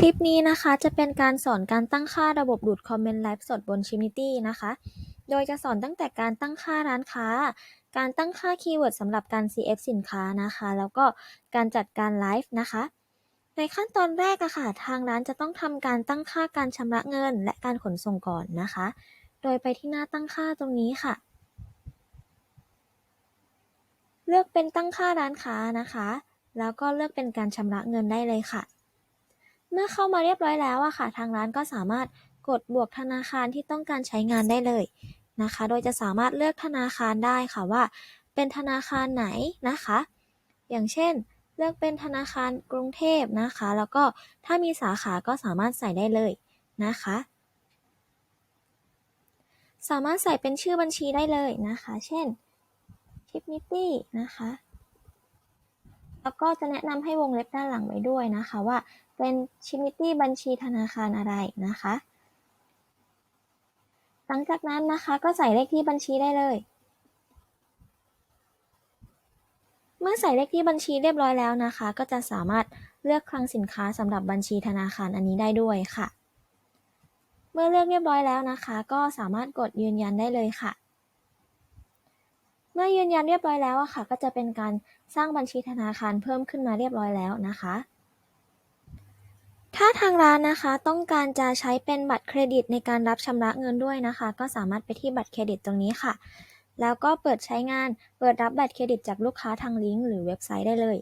คลิปนี้นะคะจะเป็นการสอนการตั้งค่าระบบดูดคอมเมนต์ไลฟ์สดบน Chimnity นะคะ โดยจะสอนตั้งแต่การตั้งค่าร้านค้า การตั้งค่าคีย์เวิร์ดสำหรับการ CF สินค้านะคะ แล้วก็การจัดการไลฟ์นะคะ ในขั้นตอนแรกอะค่ะ ทางร้านจะต้องทำการตั้งค่าการชำระเงิน และการขนส่งก่อนนะคะ โดยไปที่หน้าตั้งค่าตรงนี้ค่ะ เลือกเป็นตั้งค่าร้านค้านะคะ แล้วก็เลือกเป็นการชำระเงินได้เลยค่ะ เมื่อเข้ามาเรียบร้อยแล้วอะค่ะ ทางร้านก็สามารถกดบวกธนาคารที่ต้องการใช้งานได้เลยนะคะ โดยจะสามารถเลือกธนาคารได้ค่ะว่า เป็นธนาคารไหนนะคะ อย่างเช่น เลือกเป็นธนาคารกรุงเทพนะคะ แล้วก็ถ้ามีสาขาก็สามารถใส่ได้เลยนะคะ สามารถใส่เป็นชื่อบัญชีได้เลยนะคะ เช่น Chipnity นะคะ แล้วก็จะแนะนำให้วงเล็บด้านหลังไว้ด้วยนะคะว่า เป็น Chimnity บัญชีธนาคารอะไรนะคะ หลังจากนั้นนะคะก็ใส่เลขที่บัญชีได้เลย เมื่อใส่เลขที่บัญชีเรียบร้อยแล้วนะคะ ก็จะสามารถเลือกคลังสินค้าสำหรับบัญชีธนาคารอันนี้ได้ด้วยค่ะ เมื่อเลือกเรียบร้อยแล้วนะคะ ก็สามารถกดยืนยันได้เลยค่ะเมื่อยืนยันเรียบร้อยแล้วอะค่ะ ก็จะเป็นการสร้างบัญชีธนาคารเพิ่มขึ้นมาเรียบร้อยแล้วนะคะ ถ้าทางร้านนะคะต้องการจะใช้เป็นบัตรเครดิตในการรับชำระเงินด้วยนะคะ ก็สามารถไปที่บัตรเครดิตตรงนี้ค่ะ แล้วก็เปิดใช้งานเปิดรับบัตรเครดิตจากลูกค้าทางลิงก์หรือเว็บไซต์ได้เลย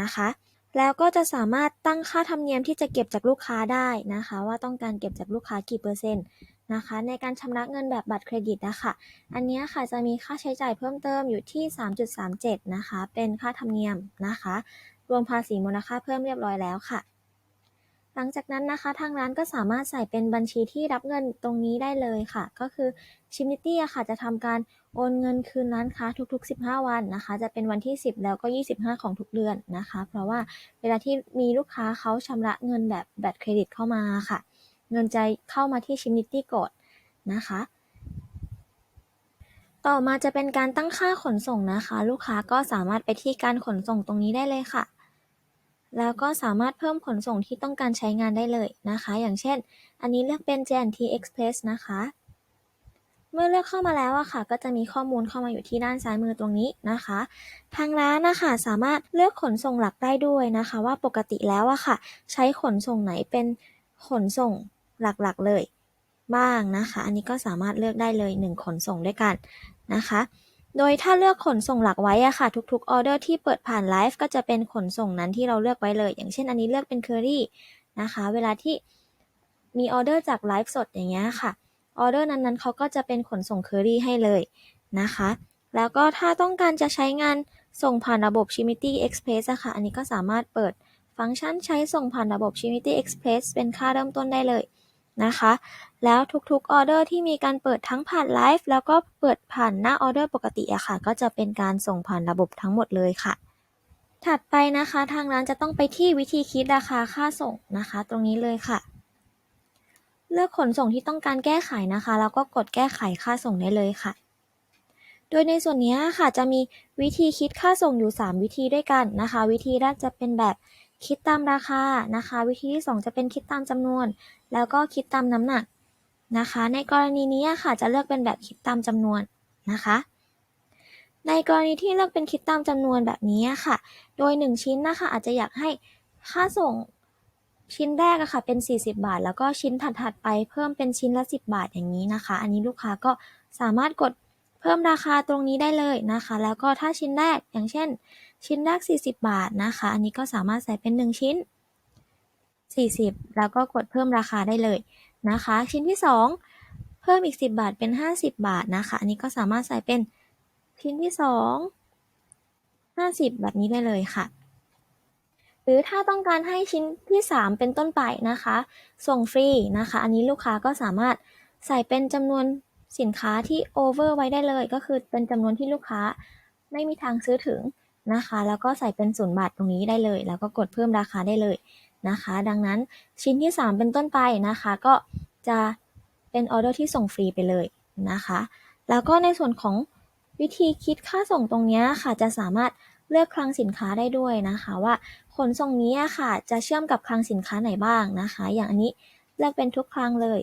นะคะ แล้วก็จะสามารถตั้งค่าธรรมเนียมที่จะเก็บจากลูกค้าได้นะคะ ว่าต้องการเก็บจากลูกค้ากี่เปอร์เซ็นต์นะคะ ในการชำระเงินแบบบัตรเครดิตนะคะอันนี้ค่ะจะมีค่าใช้จ่ายเพิ่มเติมอยู่ที่ 3.37 นะคะ เป็นค่าธรรมเนียมนะคะ รวมภาษีมูลค่าเพิ่มเรียบร้อยแล้วค่ะ หลังจากนั้นนะคะ ทางร้านก็สามารถใส่เป็นบัญชีที่รับเงินตรงนี้ได้เลยค่ะ ก็คือ Chimnity อะค่ะจะทำการโอนเงินคืนร้านค้าทุก ๆ 15 วันนะคะ จะเป็นวันที่ 10 แล้วก็ 25 ของทุกเดือนนะคะ เพราะว่าเวลาที่มีลูกค้าเขาชำระเงินแบบบัตรเครดิตเข้ามาค่ะ เงินจะเข้ามาที่ Chimnity ก่อนนะคะต่อมาจะเป็นการตั้งค่าขนส่งนะคะ ลูกค้าก็สามารถไปที่การขนส่งตรงนี้ได้เลยค่ะ แล้วก็สามารถเพิ่มขนส่งที่ต้องการใช้งานได้เลยนะคะ อย่างเช่น อันนี้เลือกเป็น JNT Express นะคะ เมื่อเลือกเข้ามาแล้วอะค่ะ ก็จะมีข้อมูลเข้ามาอยู่ที่ด้านซ้ายมือตรงนี้นะคะ ทางร้านนะคะสามารถเลือกขนส่งหลักได้ด้วยนะคะ ว่าปกติแล้วอะค่ะ ใช้ขนส่งไหนเป็นขนส่งหลักๆเลยบ้างนะคะ อันนี้ก็สามารถเลือกได้เลย 1 ขนส่งด้วยกันนะคะ โดยถ้าเลือกขนส่งหลักไว้อะค่ะ ทุกๆออเดอร์ที่เปิดผ่านไลฟ์ก็จะเป็นขนส่งนั้นที่เราเลือกไว้เลย อย่างเช่นอันนี้เลือกเป็นเคอรี่นะคะ เวลาที่มีออเดอร์จากไลฟ์สดอย่างเงี้ยค่ะออเดอร์นั้นๆเขาก็จะเป็นขนส่งเคอรี่ให้เลยนะคะ แล้วก็ถ้าต้องการจะใช้งานส่งผ่านระบบ Chimity Express อะค่ะ อันนี้ก็สามารถเปิดฟังก์ชันใช้ส่งผ่านระบบ Chimity Express เป็นค่าเริ่มต้นได้เลย นะคะ แล้วทุกๆออเดอร์ที่มีการเปิดทั้งผ่านไลฟ์แล้วก็เปิดผ่านหน้าออเดอร์ปกติอะค่ะ ก็จะเป็นการส่งผ่านระบบทั้งหมดเลยค่ะ ถัดไปนะคะทางร้านจะต้องไปที่วิธีคิดราคาค่าส่งนะคะ ตรงนี้เลยค่ะ เลือกขนส่งที่ต้องการแก้ไขนะคะ แล้วก็กดแก้ไขค่าส่งได้เลยค่ะโดยในส่วนนี้ค่ะจะมีวิธีคิดค่าส่งอยู่ 3 วิธีด้วยกันนะคะ วิธีแรกจะเป็นแบบคิดตามราคานะคะ วิธีที่ 2 จะเป็นคิดตามจำนวน แล้วก็คิดตามน้ำหนักนะคะ ในกรณีนี้ค่ะจะเลือกเป็นแบบคิดตามจำนวนนะคะ ในกรณีที่เลือกเป็นคิดตามจำนวนแบบนี้ค่ะ โดย 1 ชิ้นนะคะอาจจะอยากให้ค่าส่งชิ้นแรกอะค่ะเป็น 40 บาท แล้วก็ชิ้นถัดๆไปเพิ่มเป็นชิ้นละ 10 บาทอย่างนี้นะคะ อันนี้ลูกค้าก็สามารถกดเพิ่มราคาตรงนี้ได้เลยนะคะ แล้วก็ถ้าชิ้นแรกอย่างเช่น ชิ้นแรก 40 บาทนะคะ อันนี้ก็สามารถใส่เป็น 1 ชิ้น 40 แล้วก็กดเพิ่มราคาได้เลยนะคะ ชิ้นที่ 2 เพิ่มอีก 10 บาทเป็น 50 บาทนะคะอันนี้ก็สามารถใส่เป็นชิ้นที่ 2 50 แบบนี้ได้เลยค่ะหรือถ้าต้องการให้ชิ้นที่ 3 เป็นต้นไปนะคะ ส่งฟรีนะคะ อันนี้ลูกค้าก็สามารถใส่เป็นจำนวนสินค้าที่โอเวอร์ไว้ได้เลย ก็คือเป็นจำนวนที่ลูกค้าไม่มีทางซื้อถึงนะคะ แล้วก็ใส่เป็นศูนย์บาทตรงนี้ได้เลย แล้วก็กดเพิ่มราคาได้เลย นะคะ ดังนั้นชิ้นที่ 3 เป็นต้นไปนะคะ ก็จะเป็นออเดอร์ที่ส่งฟรีไปเลยนะคะ แล้วก็ในส่วนของวิธีคิดค่าส่งตรงนี้ค่ะ จะสามารถเลือกคลังสินค้าได้ด้วยนะคะ ว่าขนส่งนี้ค่ะ จะเชื่อมกับคลังสินค้าไหนบ้างนะคะ อย่างอันนี้เลือกเป็นทุกคลังเลย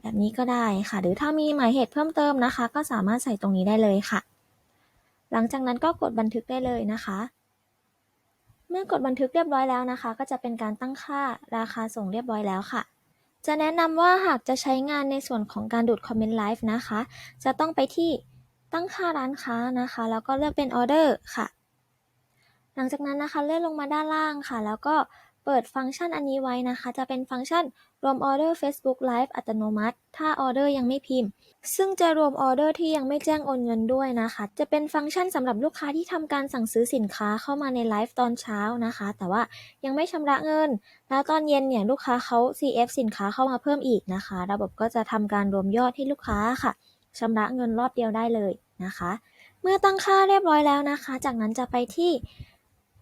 แบบนี้ก็ได้ค่ะ หรือถ้ามีหมายเหตุเพิ่มเติมนะคะ ก็สามารถใส่ตรงนี้ได้เลยค่ะ หลังจากนั้นก็กดบันทึกได้เลยนะคะ เมื่อกดบันทึกเรียบร้อยแล้วนะคะ ก็จะเป็นการตั้งค่าราคาส่งเรียบร้อยแล้วค่ะ จะแนะนำว่าหากจะใช้งานในส่วนของการดูดคอมเมนต์ไลฟ์นะคะ จะต้องไปที่ตั้งค่าร้านค้านะคะ แล้วก็เลือกเป็นออเดอร์ค่ะ หลังจากนั้นนะคะเลื่อนลงมาด้านล่างค่ะ แล้วก็ เปิดฟังก์ชันอันนี้ไว้นะคะ จะเป็นฟังก์ชันรวมออเดอร์ Facebook Live อัตโนมัติ ถ้าออเดอร์ยังไม่พิมพ์ ซึ่งจะรวมออเดอร์ที่ยังไม่แจ้งโอนเงินด้วยนะคะ จะเป็นฟังก์ชันสำหรับลูกค้าที่ทำการสั่งซื้อสินค้าเข้ามาในไลฟ์ตอนเช้านะคะ แต่ว่ายังไม่ชำระเงิน แล้วตอนเย็นเนี่ยลูกค้าเขา CF สินค้าเข้ามาเพิ่มอีกนะคะ ระบบก็จะทำการรวมยอดให้ลูกค้าค่ะชำระเงินรอบเดียวได้เลยนะคะ เมื่อตั้งค่าเรียบร้อยแล้วนะคะ จากนั้นจะไปที่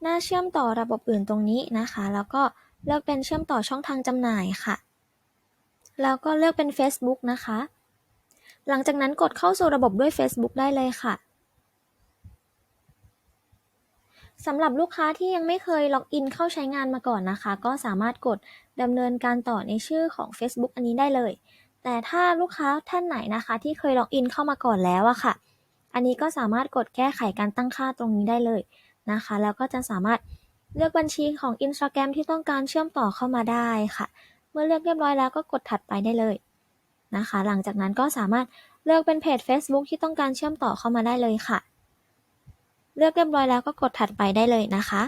หน้าเชื่อมต่อระบบอื่นตรงนี้นะคะ แล้วก็เลือกเป็นเชื่อมต่อช่องทางจำหน่ายค่ะ แล้วก็เลือกเป็น Facebook นะคะ หลังจากนั้นกดเข้าสู่ระบบด้วย Facebook ได้เลยค่ะสำหรับลูกค้าที่ยังไม่เคยล็อกอินเข้าใช้งานมาก่อนนะคะ ก็สามารถกดดำเนินการต่อในชื่อของ Facebook อันนี้ได้เลย แต่ถ้าลูกค้าท่านไหนนะคะ ที่เคยล็อกอินเข้ามาก่อนแล้วอะค่ะ อันนี้ก็สามารถกดแก้ไขการตั้งค่าตรงนี้ได้เลย นะคะ แล้วก็จะสามารถเลือกบัญชีของ Instagram ที่ต้องการเชื่อมต่อเข้ามาได้ค่ะ เมื่อเลือกเรียบร้อยแล้วก็กดถัดไปได้เลยนะคะ หลังจากนั้นก็สามารถเลือกเป็นเพจ Facebook ที่ต้องการเชื่อมต่อเข้ามาได้เลยค่ะ เลือกเรียบร้อยแล้วก็กดถัดไปได้เลยนะคะ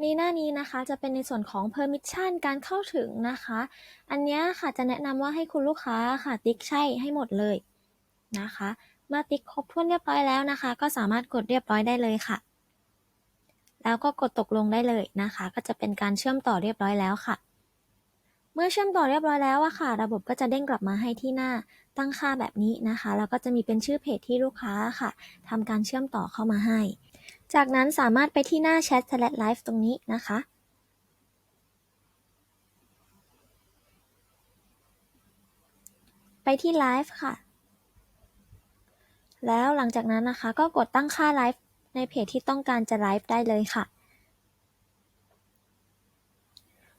ในหน้านี้นะคะจะเป็นในส่วนของ permission การเข้าถึงนะคะ อันนี้ค่ะจะแนะนำว่าให้คุณลูกค้าค่ะติ๊กใช่ให้หมดเลยนะคะ เมื่อติ๊กครบถ้วนเรียบร้อยแล้วนะคะ ก็สามารถกดเรียบร้อยได้เลยค่ะ แล้วก็กดตกลงได้เลยนะคะ ก็จะเป็นการเชื่อมต่อเรียบร้อยแล้วค่ะ เมื่อเชื่อมต่อเรียบร้อยแล้วอะค่ะ ระบบก็จะเด้งกลับมาให้ที่หน้าตั้งค่าแบบนี้นะคะ แล้วก็จะมีเป็นชื่อเพจที่ลูกค้าค่ะทำการเชื่อมต่อเข้ามาให้ จากนั้นสามารถไปที่หน้าแชท slash live ตรงนี้นะคะไปที่ไลฟ์ค่ะ แล้วหลังจากนั้นนะคะ ก็กดตั้งค่าไลฟ์ในเพจที่ต้องการจะไลฟ์ได้เลยค่ะ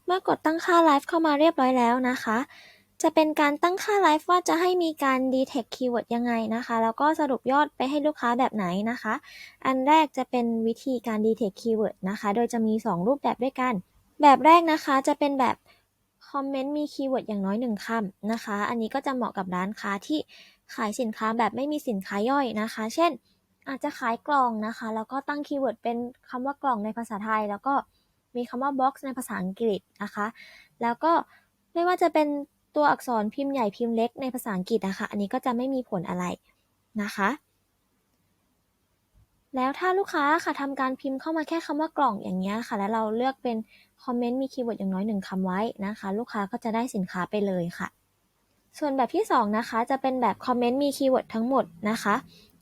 เมื่อกดตั้งค่าไลฟ์เข้ามาเรียบร้อยแล้วนะคะ จะเป็นการตั้งค่าไลฟ์ว่าจะให้มีการ detect keyword ยังไงนะคะ แล้วก็สรุปยอดไปให้ลูกค้าแบบไหนนะคะ อันแรกจะเป็นวิธีการ detect keyword นะคะ โดยจะมี 2 รูปแบบด้วยกัน แบบแรกนะคะจะเป็นแบบคอมเมนต์มีคีย์เวิร์ดอย่างน้อยหนึ่งคำนะคะ อันนี้ก็จะเหมาะกับร้านค้าที่ ขายสินค้าแบบไม่มีสินค้าย่อยนะคะ เช่น อาจจะขายกล่องนะคะ แล้วก็ตั้งคีย์เวิร์ดเป็นคำว่ากล่องในภาษาไทย แล้วก็มีคำว่า box ในภาษาอังกฤษนะคะ แล้วก็ไม่ว่าจะเป็นตัวอักษรพิมพ์ใหญ่พิมพ์เล็กในภาษาอังกฤษนะคะ อันนี้ก็จะไม่มีผลอะไรนะคะ แล้วถ้าลูกค้าค่ะทำการพิมพ์เข้ามาแค่คำว่ากล่องอย่างเงี้ยค่ะ แล้วเราเลือกเป็นคอมเมนต์มีคีย์เวิร์ดอย่างน้อยหนึ่งคำไว้นะคะ ลูกค้าก็จะได้สินค้าไปเลยค่ะ ส่วนแบบที่ 2 นะคะ จะเป็นแบบคอมเมนต์มีคีย์เวิร์ดทั้งหมดนะคะ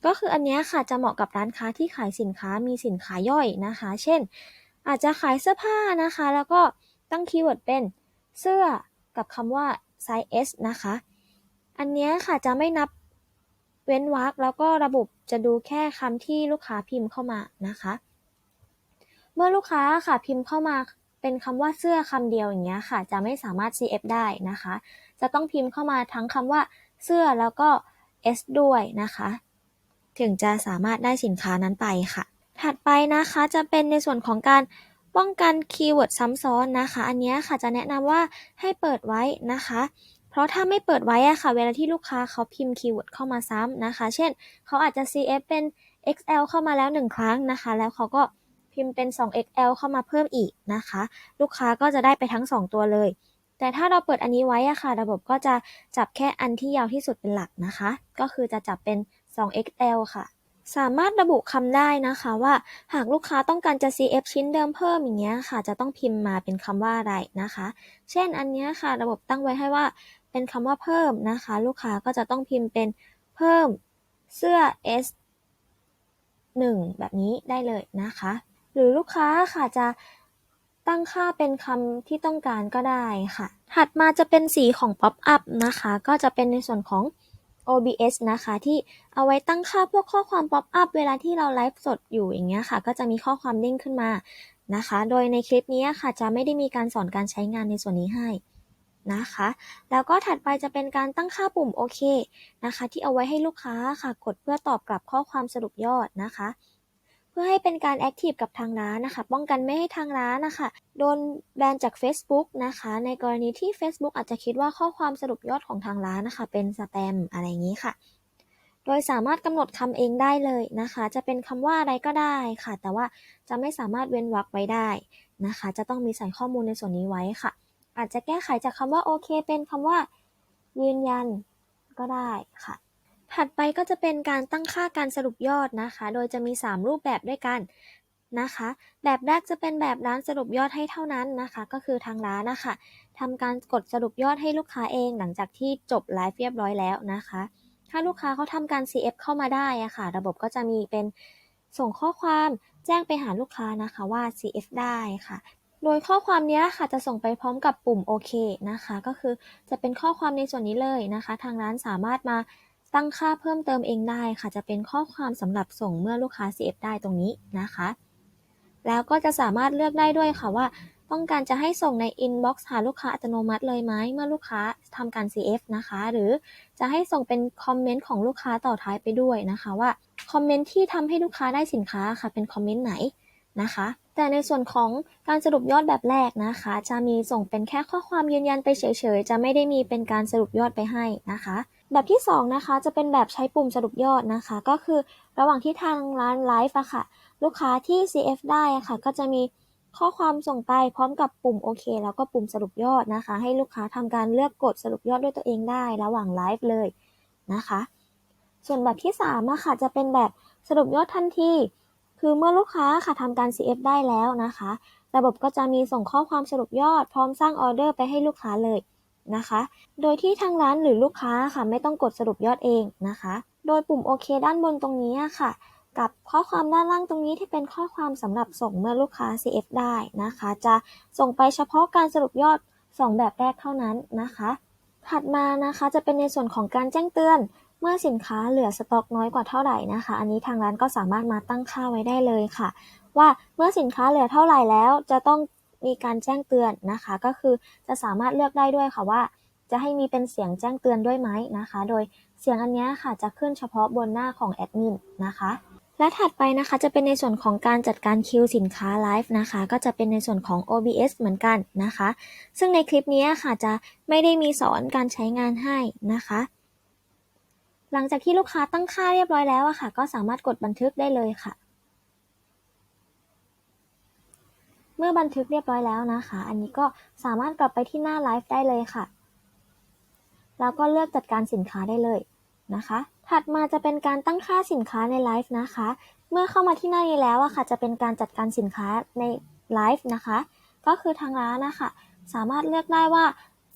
ก็คืออันนี้ค่ะจะเหมาะกับร้านค้าที่ขายสินค้ามีสินค้าย่อยนะคะ เช่น อาจจะขายเสื้อผ้านะคะ แล้วก็ตั้งคีย์เวิร์ดเป็นเสื้อกับคำว่าไซส์ S นะคะ อันนี้ค่ะจะไม่นับเว้นวรรคแล้วก็ระบบจะดูแค่คำที่ลูกค้าพิมพ์เข้ามานะคะ เมื่อลูกค้าค่ะพิมพ์เข้ามาเป็นคำว่าเสื้อคำเดียวอย่างเงี้ยค่ะ จะไม่สามารถ CF ได้นะคะ จะต้องพิมพ์เข้ามาทั้งคำว่าเสื้อแล้วก็ S ด้วยนะคะ ถึงจะสามารถได้สินค้านั้นไปค่ะ ถัดไปนะคะจะเป็นในส่วนของการป้องกันคีย์เวิร์ดซ้ำซ้อนนะคะ อันนี้ค่ะจะแนะนำว่าให้เปิดไว้นะคะ เพราะถ้าไม่เปิดไว้อะค่ะ เวลาที่ลูกค้าเขาพิมพ์คีย์เวิร์ดเข้ามาซ้ำนะคะ เช่น เขาอาจจะ CF เป็น XL เข้ามาแล้ว 1 ครั้งนะคะ แล้วเขาก็พิมพ์เป็น 2XL เข้ามาเพิ่มอีกนะคะ ลูกค้าก็จะได้ไปทั้ง 2 ตัวเลย แต่ถ้าเราเปิดอันนี้ไว้อะค่ะ ระบบก็จะจับแค่อันที่ยาวที่สุดเป็นหลักนะคะ ก็คือจะจับเป็น 2XL ค่ะ สามารถระบุคำได้นะคะว่าหากลูกค้าต้องการจะ CF ชิ้นเดิมเพิ่มอย่างเงี้ยค่ะ จะต้องพิมพ์มาเป็นคำว่าอะไรนะคะ เช่นอันเนี้ยค่ะ ระบบตั้งไว้ให้ว่าเป็นคำว่าเพิ่มนะคะ ลูกค้าก็จะต้องพิมพ์เป็นเพิ่มเสื้อ S 1แบบนี้ได้เลยนะคะ หรือลูกค้าค่ะจะ ตั้งค่าเป็นคำที่ต้องการก็ได้ค่ะ ถัดมาจะเป็นสีของ Pop up นะคะ ก็จะเป็นในส่วนของ OBS นะคะ ที่เอาไว้ตั้งค่าพวกข้อความป๊อปอัพเวลาที่เราไลฟ์สดอยู่อย่างเงี้ยค่ะ ก็จะมีข้อความเด้งขึ้นมานะคะ โดยในคลิปนี้ค่ะ จะไม่ได้มีการสอนการใช้งานในส่วนนี้ให้นะคะ แล้วก็ถัดไปจะเป็นการตั้งค่าปุ่มโอเคนะคะ ที่เอาไว้ให้ลูกค้าค่ะ กดเพื่อตอบกลับข้อความสรุปยอดนะคะ พื่อให้เป็นการแอคทีฟกับทางร้านนะคะ ป้องกันไม่ให้ทางร้านนะคะโดนแบนจาก Facebook นะคะ ในกรณีที่ Facebook อาจจะคิดว่าข้อความสรุปยอดของทางร้านนะคะ เป็นสแปมอะไรอย่างนี้ค่ะ โดยสามารถกำหนดคำเองได้เลยนะคะ จะเป็นคำว่าอะไรก็ได้ค่ะ แต่ว่าจะไม่สามารถเว้นวรรคไว้ได้นะคะ จะต้องมีใส่ข้อมูลในส่วนนี้ไว้ค่ะ อาจจะแก้ไขจากคำว่าโอเค เป็นคำว่า ยืนยันก็ได้ค่ะ ถัดไปก็จะเป็นการตั้งค่าการสรุปยอดนะคะ โดยจะมี 3 รูปแบบด้วยกันนะคะ แบบแรกจะเป็นแบบร้านสรุปยอดให้เท่านั้นนะคะ ก็คือทางร้านนะคะทำการกดสรุปยอดให้ลูกค้าเองหลังจากที่จบไลฟ์เรียบร้อยแล้วนะคะ ถ้าลูกค้าเขาทำการ CF เข้ามาได้อะค่ะ ระบบก็จะมีเป็นส่งข้อความแจ้งไปหาลูกค้านะคะว่า CF ได้ค่ะ โดยข้อความนี้ค่ะจะส่งไปพร้อมกับปุ่มโอเคนะคะ ก็คือจะเป็นข้อความในส่วนนี้เลยนะคะ ทางร้านสามารถมา ตั้งค่าเพิ่มเติมเองได้ค่ะ จะเป็นข้อความสำหรับส่งเมื่อลูกค้า CF ได้ตรงนี้นะคะ แล้วก็จะสามารถเลือกได้ด้วยค่ะว่าต้องการจะให้ส่งใน inbox หาลูกค้าอัตโนมัติเลยไหมเมื่อลูกค้าทำการ CF นะคะ หรือจะให้ส่งเป็นคอมเมนต์ของลูกค้าต่อท้ายไปด้วยนะคะว่าคอมเมนต์ที่ทำให้ลูกค้าได้สินค้าค่ะ เป็นคอมเมนต์ไหนนะคะ แต่ในส่วนของการสรุปยอดแบบแรกนะคะ จะมีส่งเป็นแค่ข้อความยืนยันไปเฉยๆ จะไม่ได้มีเป็นการสรุปยอดไปให้นะคะ แบบที่ 2 นะคะ จะเป็นแบบใช้ปุ่มสรุปยอดนะคะ ก็คือระหว่างที่ทางร้านไลฟ์อะค่ะ ลูกค้าที่ CF ได้อะค่ะ ก็จะมีข้อความส่งไปพร้อมกับปุ่มโอเค แล้วก็ปุ่มสรุปยอดนะคะ ให้ลูกค้าทำการเลือกกดสรุปยอดด้วยตัวเองได้ ระหว่างไลฟ์เลยนะคะ ส่วนแบบที่3อะค่ะ จะเป็นแบบสรุปยอดทันที คือเมื่อลูกค้าค่ะทำการ CF ได้แล้วนะคะ ระบบก็จะมีส่งข้อความสรุปยอด พร้อมสร้างออเดอร์ไปให้ลูกค้าเลย นะคะ โดยที่ทางร้านหรือลูกค้าค่ะไม่ต้องกดสรุปยอดเองนะคะ โดยปุ่มโอเคด้านบนตรงนี้ค่ะ กับข้อความด้านล่างตรงนี้ที่เป็นข้อความสำหรับส่งเมื่อลูกค้า CF ได้นะคะ จะส่งไปเฉพาะการสรุปยอด 2 แบบแรกเท่านั้นนะคะ ถัดมานะคะจะเป็นในส่วนของการแจ้งเตือนเมื่อสินค้าเหลือสต็อกน้อยกว่าเท่าไหร่นะคะ อันนี้ทางร้านก็สามารถมาตั้งค่าไว้ได้เลยค่ะ ว่าเมื่อสินค้าเหลือเท่าไหร่แล้ว จะต้อง มีการแจ้งเตือนนะคะ ก็คือจะสามารถเลือกได้ด้วยค่ะว่า จะให้มีเป็นเสียงแจ้งเตือนด้วยไหมนะคะ โดยเสียงอันนี้ค่ะจะขึ้นเฉพาะบนหน้าของแอดมินนะคะและถัดไปนะคะจะเป็นในส่วนของการจัดการคิวสินค้าไลฟ์นะคะ ก็จะเป็นในส่วนของ OBS เหมือนกันนะคะ ซึ่งในคลิปนี้ค่ะจะไม่ได้มีสอนการใช้งานให้นะคะ หลังจากที่ลูกค้าตั้งค่าเรียบร้อยแล้วอะค่ะ ก็สามารถกดบันทึกได้เลยค่ะ เมื่อบันทึกเรียบร้อยแล้วนะคะ อันนี้ก็สามารถกลับไปที่หน้าไลฟ์ได้เลยค่ะ แล้วก็เลือกจัดการสินค้าได้เลยนะคะ ถัดมาจะเป็นการตั้งค่าสินค้าในไลฟ์นะคะ เมื่อเข้ามาที่หน้านี้แล้วอะค่ะ จะเป็นการจัดการสินค้าในไลฟ์นะคะ ก็คือทางร้านนะคะ สามารถเลือกได้ว่า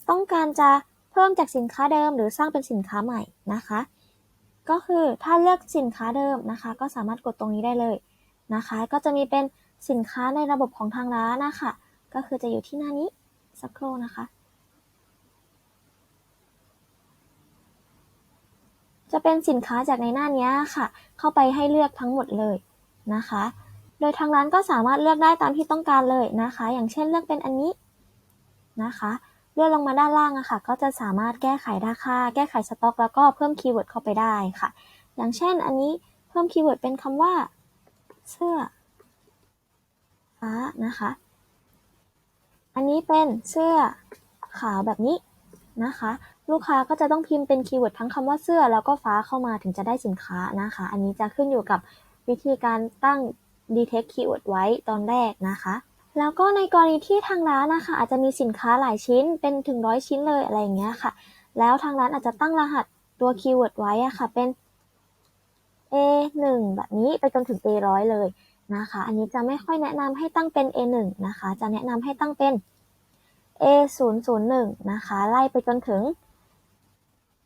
ต้องการจะเพิ่มจากสินค้าเดิม หรือสร้างเป็นสินค้าใหม่นะคะ ก็คือถ้าเลือกสินค้าเดิมนะคะ ก็สามารถกดตรงนี้ได้เลยนะคะ ก็จะมีเป็น สินค้าในระบบของทางร้านนะคะก็คือจะอยู่ที่หน้านี้ สักครู่นะคะ จะเป็นสินค้าจากในหน้านี้ค่ะ เข้าไปให้เลือกทั้งหมดเลยนะคะ โดยทางร้านก็สามารถเลือกได้ตามที่ต้องการเลยนะคะ อย่างเช่นเลือกเป็นอันนี้นะคะเลื่อนลงมาด้านล่างอะค่ะ ก็จะสามารถแก้ไขราคา แก้ไขสต็อก แล้วก็เพิ่มคีย์เวิร์ดเข้าไปได้ค่ะ อย่างเช่นอันนี้เพิ่มคีย์เวิร์ดเป็นคำว่า เสื้อ ฟ้านะคะ อันนี้เป็นเสื้อขาวแบบนี้นะคะ ลูกค้าก็จะต้องพิมพ์เป็นคีย์เวิร์ดทั้งคำว่าเสื้อแล้วก็ฟ้าเข้ามาถึงจะได้สินค้านะคะ อันนี้จะขึ้นอยู่กับวิธีการตั้ง detect keyword ไว้ตอนแรกนะคะ แล้วก็ในกรณีที่ทางร้านนะคะ อาจจะมีสินค้าหลายชิ้นเป็นถึงร้อยชิ้นเลยอะไรอย่างเงี้ยค่ะ แล้วทางร้านอาจจะตั้งรหัสตัวคีย์เวิร์ดไว้อะค่ะเป็น A1 แบบนี้ไปจนถึง A100 เลย นะคะ อันนี้จะไม่ค่อยแนะนำให้ตั้งเป็น A1 นะคะ จะแนะนำให้ตั้งเป็น A001 นะคะ ไล่ไปจนถึง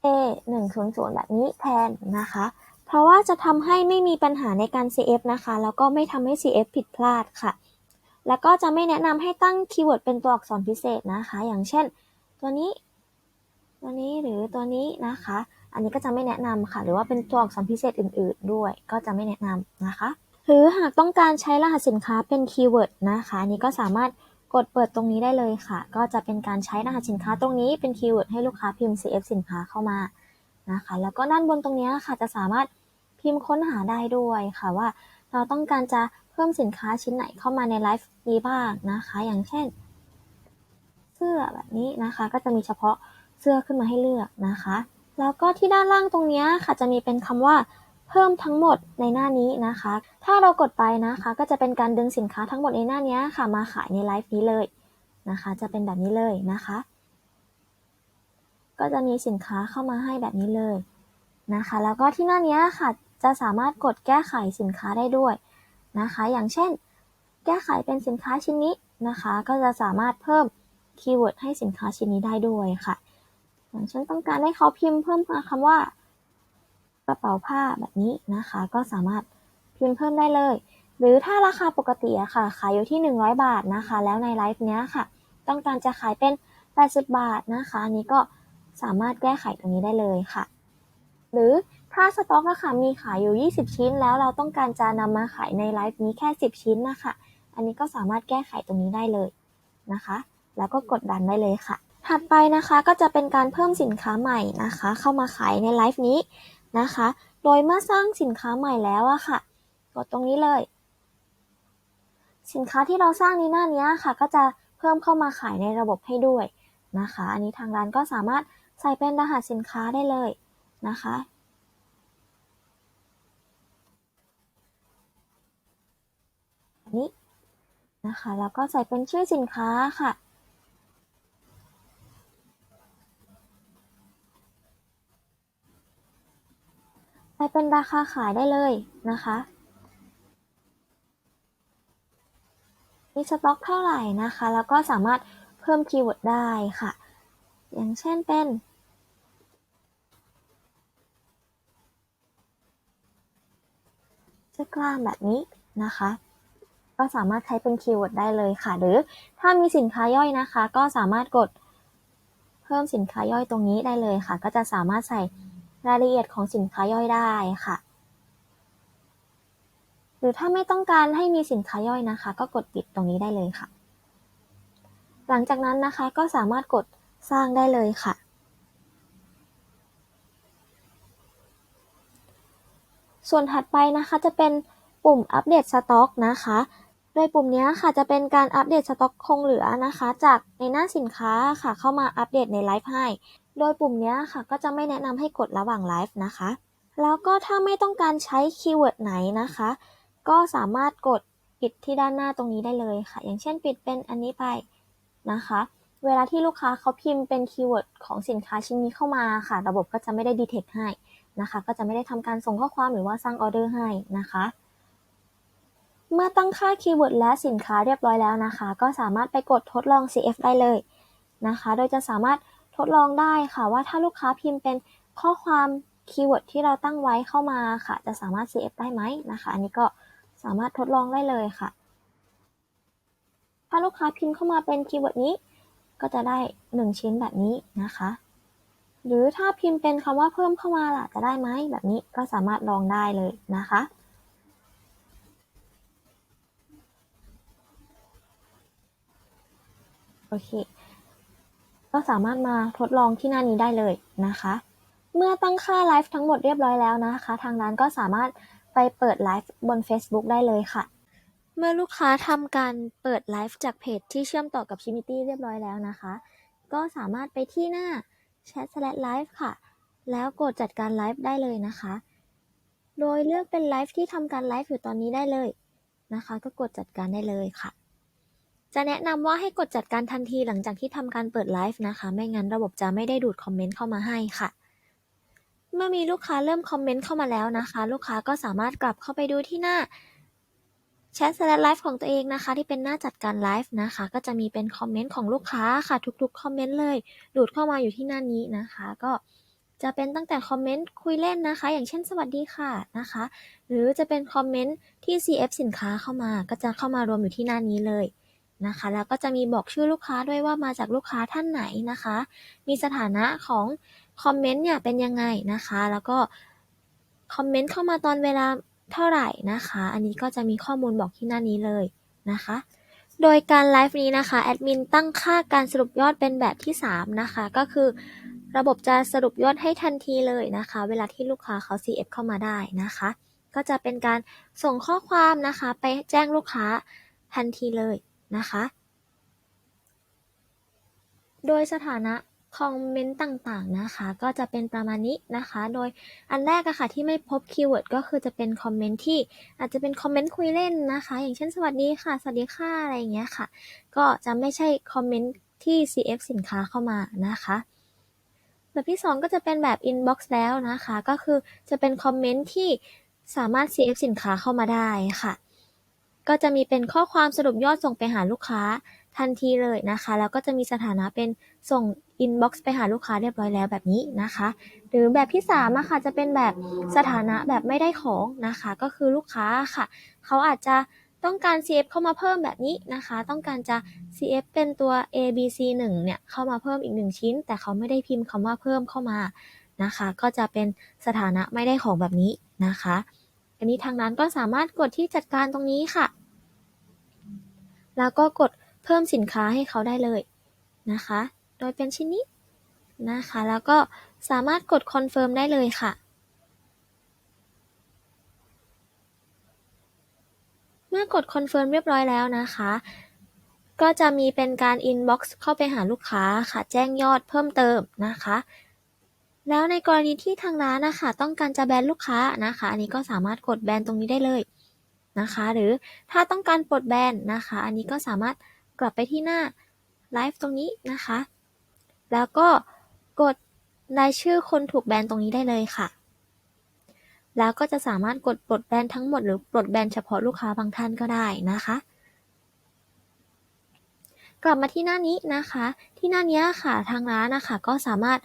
A100 แบบนี้แทนนะคะ เพราะว่าจะทำให้ไม่มีปัญหาในการ CF นะคะ แล้วก็ไม่ทำให้ CF ผิดพลาดค่ะ แล้วก็จะไม่แนะนำให้ตั้งคีย์เวิร์ดเป็นตัวอักษรพิเศษนะคะ อย่างเช่น ตัวนี้ ตัวนี้หรือตัวนี้นะคะ อันนี้ก็จะไม่แนะนำค่ะ หรือว่าเป็นตัวอักษรพิเศษอื่น ๆ ด้วย ก็จะไม่แนะนำนะคะ หรือหากต้องการใช้รหัสสินค้าเป็นคีย์เวิร์ดนะคะอันนี้ก็สามารถกดเปิดตรงนี้ได้เลยค่ะ ก็จะเป็นการใช้รหัสสินค้าตรงนี้เป็นคีย์เวิร์ดให้ลูกค้าพิมพ์ CF สินค้าเข้ามานะคะ แล้วก็ด้านบนตรงนี้ค่ะจะสามารถพิมพ์ค้นหาได้ด้วยค่ะว่า เราต้องการจะเพิ่มสินค้าชิ้นไหนเข้ามาในไลฟ์นี้บ้างนะคะ อย่างเช่น เสื้อแบบนี้นะคะ ก็จะมีเฉพาะเสื้อขึ้นมาให้เลือกนะคะ แล้วก็ที่ด้านล่างตรงนี้ค่ะจะมีเป็นคำว่า เพิ่มทั้งหมดในหน้านี้นะคะ ถ้าเรากดไปนะคะ ก็จะเป็นการดึงสินค้าทั้งหมดในหน้านี้ค่ะ มาขายในไลฟ์นี้เลยนะคะ จะเป็นแบบนี้เลยนะคะ ก็จะมีสินค้าเข้ามาให้แบบนี้เลยนะคะ แล้วก็ที่หน้านี้ค่ะ จะสามารถกดแก้ไขสินค้าได้ด้วยนะคะ อย่างเช่น แก้ไขเป็นสินค้าชิ้นนี้นะคะ ก็จะสามารถเพิ่มคีย์เวิร์ดให้สินค้าชิ้นนี้ได้ด้วยค่ะ อย่างเช่นต้องการให้เขาพิมพ์เพิ่มมาคำว่า กระเป๋าผ้าแบบนี้นะคะ ก็สามารถพิมพ์เพิ่มได้เลย หรือถ้าราคาปกติอะค่ะ ขายอยู่ที่ 100 บาทนะคะ แล้วในไลฟ์เนี้ยค่ะ ต้องการจะขายเป็น 80 บาทนะคะอันนี้ก็สามารถแก้ไขตรงนี้ได้เลยค่ะ หรือถ้าสต็อกอะค่ะมีขายอยู่ 20 ชิ้น แล้วเราต้องการจะนำมาขายในไลฟ์นี้แค่ 10 ชิ้นนะคะ อันนี้ก็สามารถแก้ไขตรงนี้ได้เลยนะคะ แล้วก็กดดันได้เลยค่ะ ถัดไปนะคะก็จะเป็นการเพิ่มสินค้าใหม่นะคะ เข้ามาขายในไลฟ์นี้ นะคะ โดยเมื่อสร้างสินค้าใหม่แล้วอะค่ะ กดตรงนี้เลย สินค้าที่เราสร้างในหน้านี้ค่ะ ก็จะเพิ่มเข้ามาขายในระบบให้ด้วยนะคะ อันนี้ทางร้านก็สามารถใส่เป็นรหัสสินค้าได้เลยนะคะ นี้นะคะ แล้วก็ใส่เป็นชื่อสินค้าค่ะ ใส่เป็นราคาขายได้เลยนะคะ มีสต็อกเท่าไหร่นะคะ แล้วก็สามารถเพิ่มคีย์เวิร์ดได้ค่ะ อย่างเช่นเป็น เสื้อกล้ามแบบนี้นะคะ ก็สามารถใช้เป็นคีย์เวิร์ดได้เลยค่ะ หรือถ้ามีสินค้าย่อยนะคะ ก็สามารถกดเพิ่มสินค้าย่อยตรงนี้ได้เลยค่ะ ก็จะสามารถใส่ รายละเอียดของสินค้าย่อยได้ค่ะ หรือถ้าไม่ต้องการให้มีสินค้าย่อยนะคะ ก็กดปิดตรงนี้ได้เลยค่ะ หลังจากนั้นนะคะก็สามารถกดสร้างได้เลยค่ะ ส่วนถัดไปนะคะจะเป็นปุ่มอัปเดตสต็อกนะคะ โดยปุ่มนี้ค่ะจะเป็นการอัปเดตสต็อกคงเหลือนะคะ จากในหน้าสินค้าค่ะเข้ามาอัปเดตในไลฟ์ให้ โดยปุ่มนี้ค่ะก็จะไม่แนะนำให้กดระหว่างไลฟ์นะคะ แล้วก็ถ้าไม่ต้องการใช้คีย์เวิร์ดไหนนะคะ ก็สามารถกดปิดที่ด้านหน้าตรงนี้ได้เลยค่ะ อย่างเช่นปิดเป็นอันนี้ไปนะคะ เวลาที่ลูกค้าเขาพิมพ์เป็นคีย์เวิร์ดของสินค้าชิ้นนี้เข้ามาค่ะ ระบบก็จะไม่ได้ดีเทคให้นะคะ ก็จะไม่ได้ทำการส่งข้อความหรือว่าสร้างออเดอร์ให้นะคะเมื่อตั้งค่าคีย์เวิร์ดและสินค้าเรียบร้อยแล้วนะคะ ก็สามารถไปกดทดลอง CF ได้เลยนะคะ โดยจะสามารถ ทดลองได้ค่ะว่าถ้าลูกค้าพิมพ์เป็นข้อความคีย์เวิร์ดที่เราตั้งไว้เข้ามาค่ะ จะสามารถ CF ได้ไหมนะคะ อันนี้ก็สามารถทดลองได้เลยค่ะ ถ้าลูกค้าพิมพ์เข้ามาเป็นคีย์เวิร์ดนี้ ก็จะได้ 1 ชิ้นแบบนี้นะคะ หรือถ้าพิมพ์เป็นคำว่าเพิ่มเข้ามาล่ะจะได้ไหมแบบนี้ก็สามารถลองได้เลยนะคะโอเค ก็สามารถมาทดลองที่หน้านี้ได้เลยนะคะ เมื่อตั้งค่าไลฟ์ทั้งหมดเรียบร้อยแล้วนะคะ ทางร้านก็สามารถไปเปิดไลฟ์บน Facebook ได้เลยค่ะ เมื่อลูกค้าทำการเปิดไลฟ์จากเพจที่เชื่อมต่อกับ Shimity เรียบร้อยแล้วนะคะ ก็สามารถไปที่หน้า Chat Slash Live ค่ะ แล้วกดจัดการไลฟ์ได้เลยนะคะ โดยเลือกเป็นไลฟ์ที่ทำการไลฟ์อยู่ตอนนี้ได้เลยนะคะ ก็กดจัดการได้เลยค่ะ จะแนะนำว่าให้กดจัดการทันทีหลังจากที่ทำการเปิดไลฟ์นะคะ ไม่งั้นระบบจะไม่ได้ดูดคอมเมนต์เข้ามาให้ค่ะ เมื่อมีลูกค้าเริ่มคอมเมนต์เข้ามาแล้วนะคะ ลูกค้าก็สามารถกลับเข้าไปดูที่หน้าแชทสแลไลฟ์ของตัวเองนะคะ ที่เป็นหน้าจัดการไลฟ์นะคะ ก็จะมีเป็นคอมเมนต์ของลูกค้าค่ะ ทุกๆคอมเมนต์เลย ดูดเข้ามาอยู่ที่หน้านี้นะคะ ก็จะเป็นตั้งแต่คอมเมนต์คุยเล่นนะคะ อย่างเช่นสวัสดีค่ะนะคะ หรือจะเป็นคอมเมนต์ที่ CF สินค้าเข้ามา ก็จะเข้ามารวมอยู่ที่หน้านี้เลย นะคะ แล้วก็จะมีบอกชื่อลูกค้าด้วยว่ามาจากลูกค้าท่านไหนนะคะ มีสถานะของคอมเมนต์เนี่ยเป็นยังไงนะคะ แล้วก็คอมเมนต์เข้ามาตอนเวลาเท่าไหร่นะคะ อันนี้ก็จะมีข้อมูลบอกที่หน้านี้เลยนะคะ โดยการไลฟ์นี้นะคะแอดมินตั้งค่าการสรุปยอดเป็นแบบที่ 3 นะคะ ก็คือระบบจะสรุปยอดให้ทันทีเลยนะคะ เวลาที่ลูกค้าเขา CF เข้ามาได้นะคะ ก็จะเป็นการส่งข้อความนะคะ ไปแจ้งลูกค้าทันทีเลย นะคะ โดยสถานะคอมเมนต์ต่างๆนะคะ ก็จะเป็นประมาณนี้นะคะ โดยอันแรกอะค่ะที่ไม่พบคีย์เวิร์ดก็คือจะเป็นคอมเมนต์ที่อาจจะเป็นคอมเมนต์คุยเล่นนะคะ อย่างเช่นสวัสดีค่ะ สวัสดีค่ะ อะไรอย่างเงี้ยค่ะ ก็จะไม่ใช่คอมเมนต์ที่ CF สินค้าเข้ามานะคะ แบบที่ 2 ก็จะเป็นแบบ inbox แล้วนะคะ ก็คือจะเป็นคอมเมนต์ที่สามารถ CF สินค้าเข้ามาได้ค่ะ ก็จะมีเป็นข้อความสรุปยอดส่งไปหาลูกค้าทันทีเลยนะคะ แล้วก็จะมีสถานะเป็นส่ง inbox ไปหาลูกค้าเรียบร้อยแล้วแบบนี้นะคะ หรือแบบที่3อะค่ะจะเป็นแบบสถานะแบบไม่ได้ของนะคะ ก็คือลูกค้าค่ะ เขาอาจจะต้องการ CF เข้ามาเพิ่มแบบนี้นะคะ ต้องการจะ CF เป็นตัว A B C 1เนี่ยเข้ามาเพิ่มอีก 1 ชิ้น แต่เขาไม่ได้พิมพ์คำว่าเพิ่มเข้ามานะคะ ก็จะเป็นสถานะไม่ได้ของแบบนี้นะคะ อันนี้ทางร้านก็สามารถกดที่จัดการตรงนี้ค่ะ แล้วก็กดเพิ่มสินค้าให้เขาได้เลยนะคะ โดยเป็นชิ้นนี้นะคะ แล้วก็สามารถกดคอนเฟิร์มได้เลยค่ะ เมื่อกดคอนเฟิร์มเรียบร้อยแล้วนะคะ ก็จะมีเป็นการอินบ็อกซ์เข้าไปหาลูกค้าค่ะ แจ้งยอดเพิ่มเติมนะคะ แล้วในกรณีที่ทางร้านนะคะต้องการจะแบนลูกค้านะคะ อันนี้ก็สามารถกดแบนตรงนี้ได้เลยนะคะ หรือถ้าต้องการปลดแบนนะคะ อันนี้ก็สามารถกลับไปที่หน้าไลฟ์ตรงนี้นะคะ แล้วก็กดรายชื่อคนถูกแบนตรงนี้ได้เลยค่ะ แล้วก็จะสามารถกดปลดแบนทั้งหมดหรือปลดแบนเฉพาะลูกค้าบางท่านก็ได้นะคะ กลับมาที่หน้านี้นะคะ ที่หน้านี้ค่ะทางร้านนะคะก็สามารถ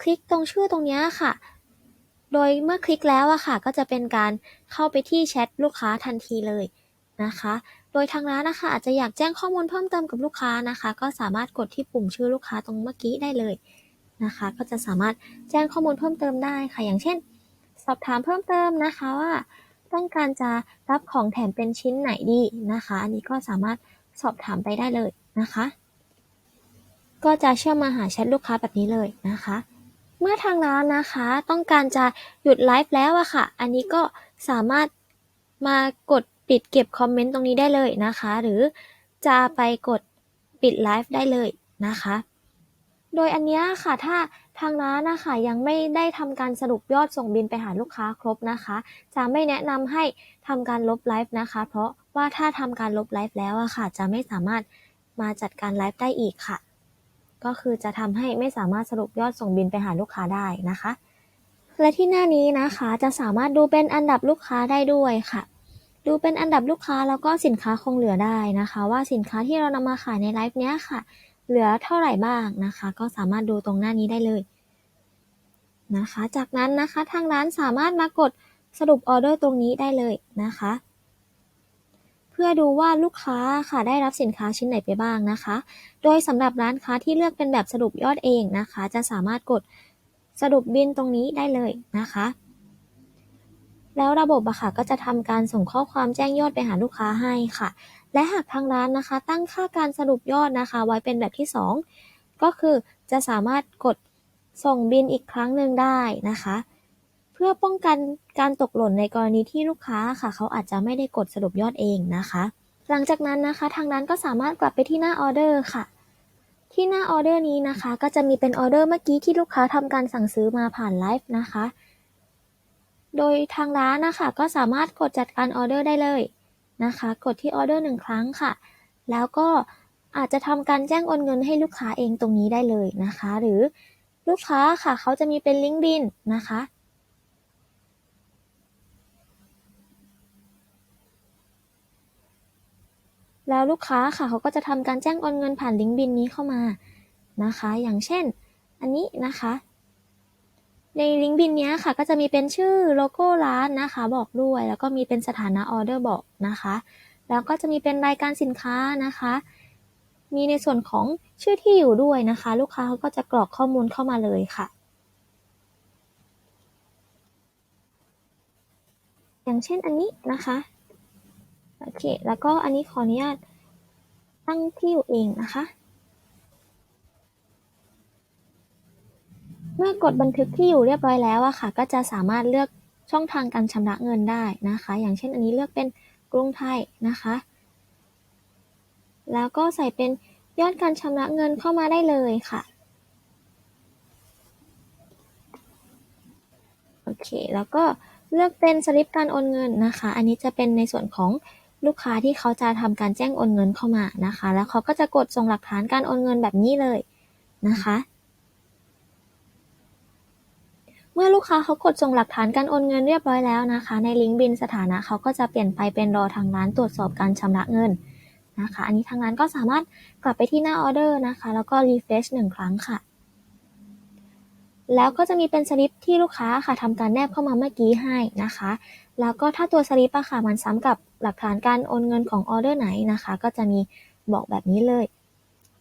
คลิกตรงชื่อตรงนี้ค่ะ โดยเมื่อคลิกแล้วอะค่ะ ก็จะเป็นการเข้าไปที่แชทลูกค้าทันทีเลยนะคะ โดยทางร้านนะคะ อาจจะอยากแจ้งข้อมูลเพิ่มเติมกับลูกค้านะคะ ก็สามารถกดที่ปุ่มชื่อลูกค้าตรงเมื่อกี้ได้เลยนะคะ ก็จะสามารถแจ้งข้อมูลเพิ่มเติมได้ค่ะ อย่างเช่น สอบถามเพิ่มเติมนะคะว่าต้องการจะรับของแถมเป็นชิ้นไหนดีนะคะ อันนี้ก็สามารถสอบถามไปได้เลยนะคะ ก็จะเชื่อมมาหาแชทลูกค้าแบบนี้เลยนะคะ เมื่อทางร้านนะคะต้องการจะหยุดไลฟ์แล้วอะค่ะ อันนี้ก็สามารถมากดปิดเก็บคอมเมนต์ตรงนี้ได้เลยนะคะ หรือจะไปกดปิดไลฟ์ได้เลยนะคะ โดยอันนี้ค่ะถ้าทางร้านนะคะยังไม่ได้ทำการสรุปยอดส่งบินไปหาลูกค้าครบนะคะ จะไม่แนะนำให้ทำการลบไลฟ์นะคะ เพราะว่าถ้าทำการลบไลฟ์แล้วอะค่ะ จะไม่สามารถมาจัดการไลฟ์ได้อีกค่ะ ก็คือจะทำให้ไม่สามารถสรุปยอดส่งบินไปหาลูกค้าได้นะคะ และที่หน้านี้นะคะจะสามารถดูเป็นอันดับลูกค้าได้ด้วยค่ะ ดูเป็นอันดับลูกค้าแล้วก็สินค้าคงเหลือได้นะคะ ว่าสินค้าที่เรานำมาขายในไลฟ์เนี้ยค่ะ เหลือเท่าไหร่บ้างนะคะ ก็สามารถดูตรงหน้านี้ได้เลยนะคะ จากนั้นนะคะทางร้านสามารถมากดสรุปออเดอร์ตรงนี้ได้เลยนะคะ พื่อดูว่าลูกค้าค่ะได้รับสินค้าชิ้นไหนไปบ้างนะคะ โดยสำหรับร้านค้าที่เลือกเป็นแบบสรุปยอดเองนะคะ จะสามารถกดสรุปบินตรงนี้ได้เลยนะคะ แล้วระบบอะค่ะก็จะทำการส่งข้อความแจ้งยอดไปหาลูกค้าให้ค่ะ และหากทางร้านนะคะ ตั้งค่าการสรุปยอดนะคะ ไว้เป็นแบบที่ 2 ก็คือจะสามารถกดส่งบินอีกครั้งหนึ่งได้นะคะ เพื่อป้องกัน การตกหล่นในกรณีที่ลูกค้าค่ะ เขาอาจจะไม่ได้กดสรุปยอดเองนะคะ หลังจากนั้นนะคะ ทางร้านก็สามารถกลับไปที่หน้าออเดอร์ค่ะ ที่หน้าออเดอร์นี้นะคะ ก็จะมีเป็นออเดอร์เมื่อกี้ที่ลูกค้าทำการสั่งซื้อมาผ่านไลฟ์นะคะ โดยทางร้านนะคะ ก็สามารถกดจัดการออเดอร์ได้เลยนะคะ กดที่ออเดอร์หนึ่งครั้งค่ะ แล้วก็อาจจะทำการแจ้งโอนเงินให้ลูกค้าเองตรงนี้ได้เลยนะคะ หรือลูกค้าค่ะ เขาจะมีเป็นลิงก์บินนะคะ แล้วลูกค้าค่ะเขาก็จะทำการแจ้งโอนเงินผ่านลิงก์บินนี้เข้ามานะคะ อย่างเช่น อันนี้นะคะ ในลิงก์บินนี้ค่ะก็จะมีเป็นชื่อโลโก้ร้านนะคะ บอกด้วย แล้วก็มีเป็นสถานะออเดอร์บอกนะคะ แล้วก็จะมีเป็นรายการสินค้านะคะ มีในส่วนของชื่อที่อยู่ด้วยนะคะ ลูกค้าเขาก็จะกรอกข้อมูลเข้ามาเลยค่ะอย่างเช่นอันนี้นะคะ โอเค แล้วก็อันนี้ขออนุญาตตั้งที่อยู่เองนะคะ เมื่อกดบันทึกที่อยู่เรียบร้อยแล้วอะค่ะ ก็จะสามารถเลือกช่องทางการชำระเงินได้นะคะ อย่างเช่นอันนี้เลือกเป็นกรุงไทยนะคะ แล้วก็ใส่เป็นยอดการชำระเงินเข้ามาได้เลยค่ะโอเค แล้วก็เลือกเป็นสลิปการโอนเงินนะคะ อันนี้จะเป็นในส่วนของ ลูกค้าที่เขาจะทำการแจ้งโอนเงินเข้ามานะคะ แล้วเขาก็จะกดส่งหลักฐานการโอนเงินแบบนี้เลยนะคะ เมื่อลูกค้าเขากดส่งหลักฐานการโอนเงินเรียบร้อยแล้วนะคะ ในลิงก์บินสถานะเขาก็จะเปลี่ยนไปเป็นรอทางร้านตรวจสอบการชำระเงินนะคะ อันนี้ทางร้านก็สามารถกลับไปที่หน้าออเดอร์นะคะ แล้วก็รีเฟรชหนึ่งครั้งค่ะแล้วก็จะมีเป็นสลิปที่ลูกค้าค่ะทำการแนบเข้ามาเมื่อกี้ให้นะคะ แล้วก็ถ้าตัวสลิปอะค่ะมันซ้ำกับหลักฐานการโอนเงินของออเดอร์ไหนนะคะ ก็จะมีบอกแบบนี้เลย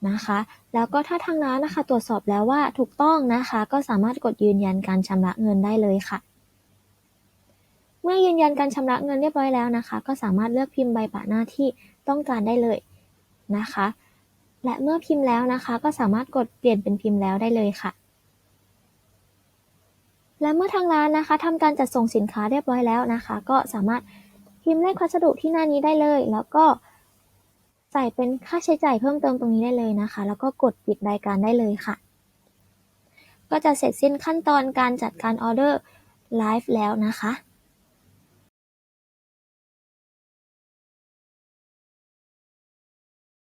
นะคะ แล้วก็ถ้าทางร้านนะคะ ตรวจสอบแล้วว่าถูกต้องนะคะ ก็สามารถกดยืนยันการชำระเงินได้เลยค่ะ เมื่อยืนยันการชำระเงินเรียบร้อยแล้วนะคะ ก็สามารถเลือกพิมพ์ใบปะหน้าที่ต้องการได้เลยนะคะ และเมื่อพิมพ์แล้วนะคะ ก็สามารถกดเปลี่ยนเป็นพิมพ์แล้วได้เลยค่ะ และเมื่อทางร้านนะคะทำการจัดส่งสินค้าเรียบร้อยแล้วนะคะ ก็สามารถพิมพ์เลขพัสดุที่หน้านี้ได้เลย แล้วก็ใส่เป็นค่าใช้จ่ายเพิ่มเติมตรงนี้ได้เลยนะคะ แล้วก็กดปิดรายการได้เลยค่ะ ก็จะเสร็จสิ้นขั้นตอนการจัดการออเดอร์ไลฟ์แล้วนะคะ